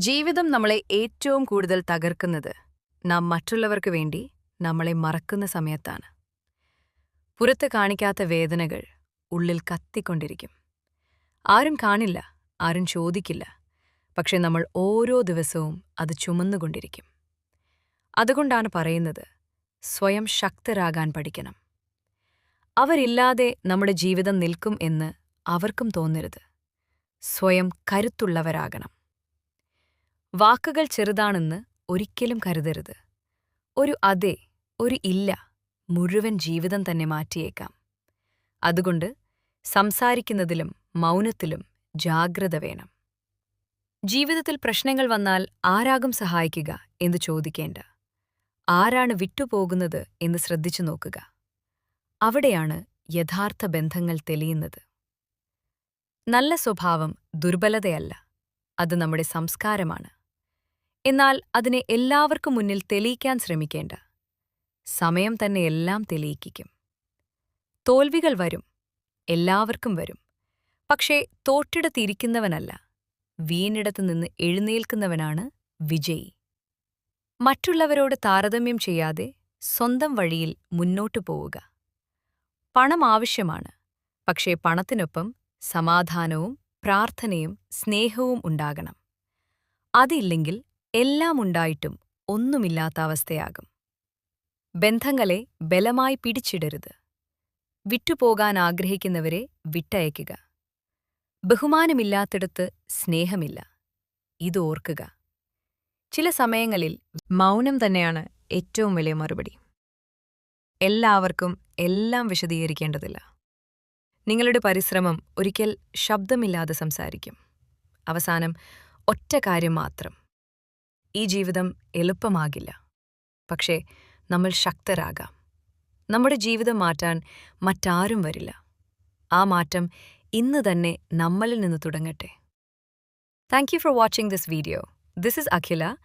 ജീവിതം നമ്മളെ ഏറ്റവും കൂടുതൽ തകർക്കുന്നത് നാം മറ്റുള്ളവർക്ക് വേണ്ടി നമ്മളെ മറക്കുന്ന സമയത്താണ്. പുറത്ത് കാണിക്കാത്ത വേദനകൾ ഉള്ളിൽ കത്തിക്കൊണ്ടിരിക്കും. ആരും കാണില്ല ആരും ചോദിക്കില്ല പക്ഷെ നമ്മൾ ഓരോ ദിവസവും അത് ചുമന്നുകൊണ്ടിരിക്കും. അതുകൊണ്ടാണ് പറയുന്നത് സ്വയം ശക്തരാകാൻ പഠിക്കണം. അവരില്ലാതെ നമ്മുടെ ജീവിതം നിൽക്കും എന്ന് അവർക്കും തോന്നരുത്. സ്വയം കരുത്തുള്ളവരാകണം. വാക്കുകൾ ചെറുതാണെന്ന് ഒരിക്കലും കരുതരുത്. ഒരു അതെ ഒരു ഇല്ല മുഴുവൻ ജീവിതം തന്നെ മാറ്റിയേക്കാം. അതുകൊണ്ട് സംസാരിക്കുന്നതിലും മൗനത്തിലും ജാഗ്രത വേണം. ജീവിതത്തിൽ പ്രശ്നങ്ങൾ വന്നാൽ ആരാകും സഹായിക്കുക എന്ന് ചോദിക്കേണ്ട. ആരാണ് വിട്ടുപോകുന്നത് എന്ന് ശ്രദ്ധിച്ചു നോക്കുക. അവിടെയാണ് യഥാർത്ഥ ബന്ധങ്ങൾ തെളിയുന്നത്. നല്ല സ്വഭാവം ദുർബലതയല്ല. അത് നമ്മുടെ സംസ്കാരമാണ്. എന്നാൽ അതിനെ എല്ലാവർക്കും മുന്നിൽ തെളിയിക്കാൻ ശ്രമിക്കേണ്ട. സമയം തന്നെ എല്ലാം തെളിയിക്കും. തോൽവികൾ വരും. എല്ലാവർക്കും വരും. പക്ഷേ തോട്ടിടത്തിരിക്കുന്നവനല്ല വീണിടത്തു നിന്ന് എഴുന്നേൽക്കുന്നവനാണ് വിജയി. മറ്റുള്ളവരോട് താരതമ്യം ചെയ്യാതെ സ്വന്തം വഴിയിൽ മുന്നോട്ടു പോവുക. പണം ആവശ്യമാണ്. പക്ഷേ പണത്തിനൊപ്പം സമാധാനവും പ്രാർത്ഥനയും സ്നേഹവും ഉണ്ടാകണം. അതില്ലെങ്കിൽ എല്ലാം ഉണ്ടായിട്ടും ഒന്നുമില്ലാത്ത അവസ്ഥയാകും. ബന്ധങ്ങളെ ബലമായി പിടിച്ചിടരുത്. വിട്ടുപോകാൻ ആഗ്രഹിക്കുന്നവരെ വിട്ടയക്കുക. ബഹുമാനമില്ലാത്തിടത്ത് സ്നേഹമില്ല. ഇത് ഓർക്കുക. ചില സമയങ്ങളിൽ മൗനം തന്നെയാണ് ഏറ്റവും വലിയ മറുപടി. എല്ലാവർക്കും എല്ലാം വിശദീകരിക്കേണ്ടതില്ല. നിങ്ങളുടെ പരിശ്രമം ഒരിക്കൽ ശബ്ദമില്ലാതെ സംസാരിക്കും. അവസാനം ഒറ്റ കാര്യം മാത്രം. ഈ ജീവിതം എളുപ്പമാകില്ല. പക്ഷേ നമ്മൾ ശക്തരാകാം. നമ്മുടെ ജീവിതം മാറ്റാൻ മറ്റാരും വരില്ല. ആ മാറ്റം ഇന്ന് തന്നെ നമ്മളിൽ നിന്ന് തുടങ്ങട്ടെ. Thank you for watching this video this is Akhila